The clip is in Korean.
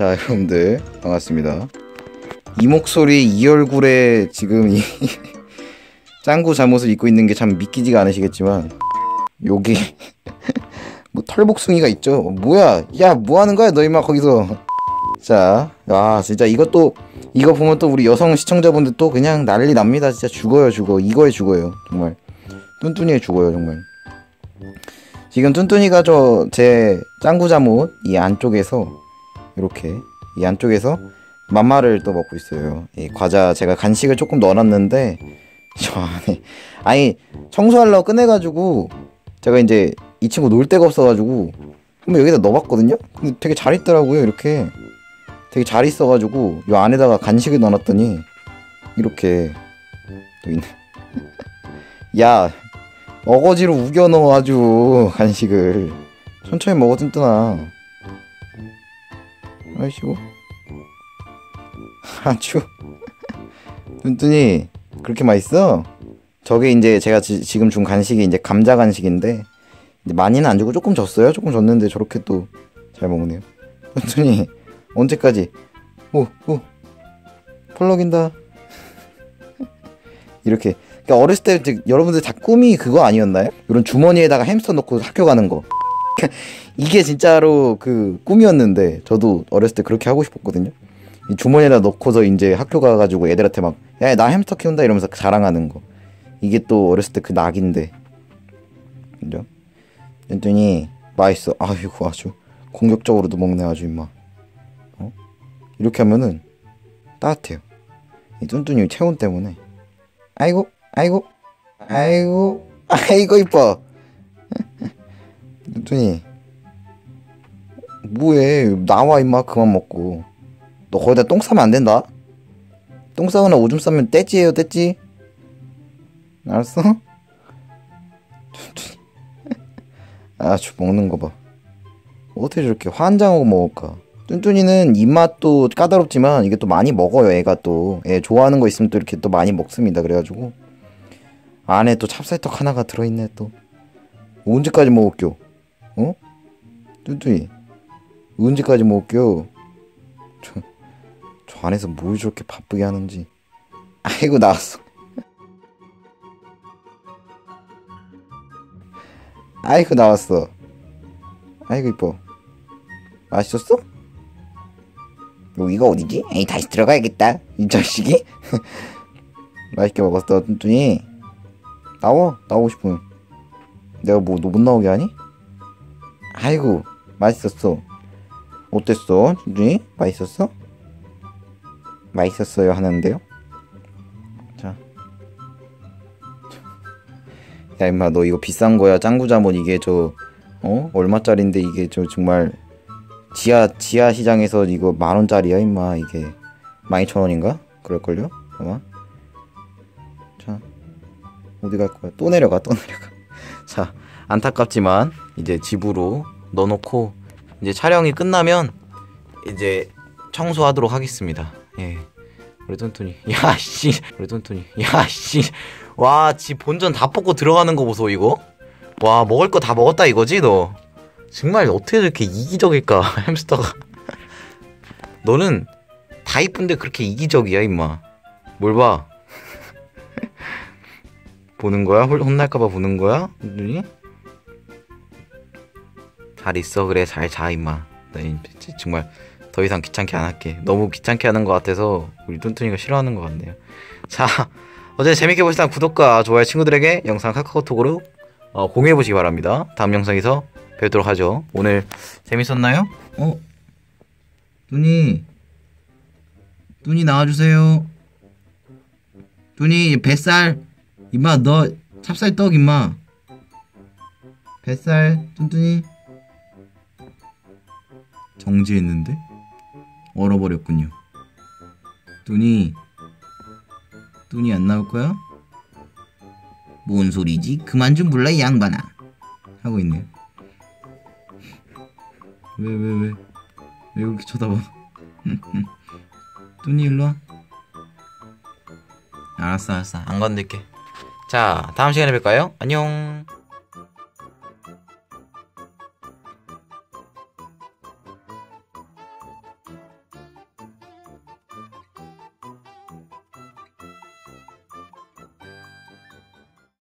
자 여러분들 반갑습니다 이 목소리 이 얼굴에 지금 이 짱구 잠옷을 입고 있는 게 참 믿기지가 않으시겠지만 여기 뭐 털복숭이가 있죠 뭐야 야 뭐하는 거야 너 임마 거기서 자, 아 진짜 이것도 이거 보면 또 우리 여성 시청자분들 또 그냥 난리 납니다. 진짜 죽어요, 죽어. 이거에 죽어요, 정말. 뚠뚠이에 죽어요, 정말. 지금 뚠뚠이가 저 제 짱구 잠옷 이 안쪽에서 이렇게 이 안쪽에서 맘마를 또 먹고 있어요. 이 과자 제가 간식을 조금 넣어놨는데 저 안에 아니 청소하려고 꺼내가지고 제가 이제 이 친구 놀 데가 없어가지고 한번 여기다 넣어봤거든요. 근데 되게 잘 있더라고요, 이렇게. 되게 잘 있어가지고 이 안에다가 간식을 넣어놨더니 이렇게 또 있네. 야 어거지로 우겨 넣어 아주 간식을 천천히 먹어 뜬뜬아. 아이씨고 아주 뜬뜬이 그렇게 맛있어? 저게 이제 제가 지, 지금 준 간식이 이제 감자 간식인데 이제 많이는 안 주고 조금 줬어요. 조금 줬는데 저렇게 또 잘 먹네요. 뜬뜬이 언제까지? 오, 오. 펄럭인다. 이렇게. 그러니까 어렸을 때 여러분들 다 꿈이 그거 아니었나요? 이런 주머니에다가 햄스터 넣고 학교 가는 거. 이게 진짜로 그 꿈이었는데 저도 어렸을 때 그렇게 하고 싶었거든요. 이 주머니에다 넣고서 이제 학교 가가지고 애들한테 막, 야, 나 햄스터 키운다 이러면서 자랑하는 거. 이게 또 어렸을 때 그 낙인데. 그죠? 그랬더니 맛있어. 아이고 아주 공격적으로도 먹네 아주 임마. 이렇게 하면은 따뜻해요. 이 뚠뚠이 체온 때문에. 아이고, 아이고, 아이고, 아이고 이뻐. 뚠뚠이 뭐해? 나와 임마 그만 먹고. 너 거기다 똥 싸면 안 된다. 똥 싸거나 오줌 싸면 떼찌예요 떼찌. 알았어? 아주 먹는 거 봐. 어떻게 저렇게 환장하고 먹을까? 뚠뚠이는 입맛도 까다롭지만 이게 또 많이 먹어요 애가 또 애 좋아하는 거 있으면 또 이렇게 또 많이 먹습니다 그래가지고 안에 또 찹쌀떡 하나가 들어있네 또 언제까지 먹을겨 어? 뚠뚠이 언제까지 먹을겨 저, 저 안에서 뭘 저렇게 바쁘게 하는지 아이고 나왔어 아이고 나왔어 아이고 이뻐 맛있었어? 여기가 어디지? 에이 다시 들어가야겠다 이 자식이 맛있게 먹었어 뚠뚠이 나와 나오고 싶으면 내가 뭐 너 못 나오게 하니? 아이고 맛있었어. 어땠어? 뚠뚠이? 맛있었어? 맛있었어요 하는데요? 자. 야 임마 너 이거 비싼 거야. 짱구 잠옷 이게 저 어? 얼마짜린데 이게 저 정말 지하 지하 시장에서 이거 만 원짜리야 임마 이게. 만 이천 원인가? 그럴걸요? 아마? 자. 어디 갈 거야? 또 내려가 또 내려가. 자 안타깝지만 이제 집으로 넣어놓고 이제 촬영이 끝나면 이제 청소하도록 하겠습니다. 예. 우리 뚠뚠이 야씨. 우리 뚠뚠이 야씨. 와 집 본전 다 뽑고 들어가는 거 보소 이거. 와 먹을 거 다 먹었다 이거지 너. 정말 어떻게 저렇게 이기적일까 햄스터가. 너는 다 이쁜데 그렇게 이기적이야 임마. 뭘 봐? 보는 거야? 혼- 혼날까봐 보는 거야? 눈이? 잘 있어. 그래 잘 자 임마. 나 정말 더 이상 귀찮게 안 할게. 너무 귀찮게 하는 것 같아서 우리 뚠뚠이가 싫어하는 것 같네요. 자 어제 재밌게 보시다면 구독과 좋아요 친구들에게 영상 카카오톡으로 어, 공유해 보시기 바랍니다. 다음 영상에서 뵙도록 하죠. 오늘 재밌었나요? 어? 뚠이 뚠이 나와주세요. 뚠이 뱃살. 임마 너 찹쌀떡 임마. 뱃살 뚠뚠이 정지했는데? 얼어버렸군요. 뚠이 뚠이 안 나올 거야? 뭔 소리지? 그만 좀 불러 이 양반아. 하고 있네요 왜 왜 왜? 왜 이렇게 쳐다봐? 뚠이 일로 와. 알았어 알았어. 안 건들게. 자 다음 시간에 뵐까요? 안녕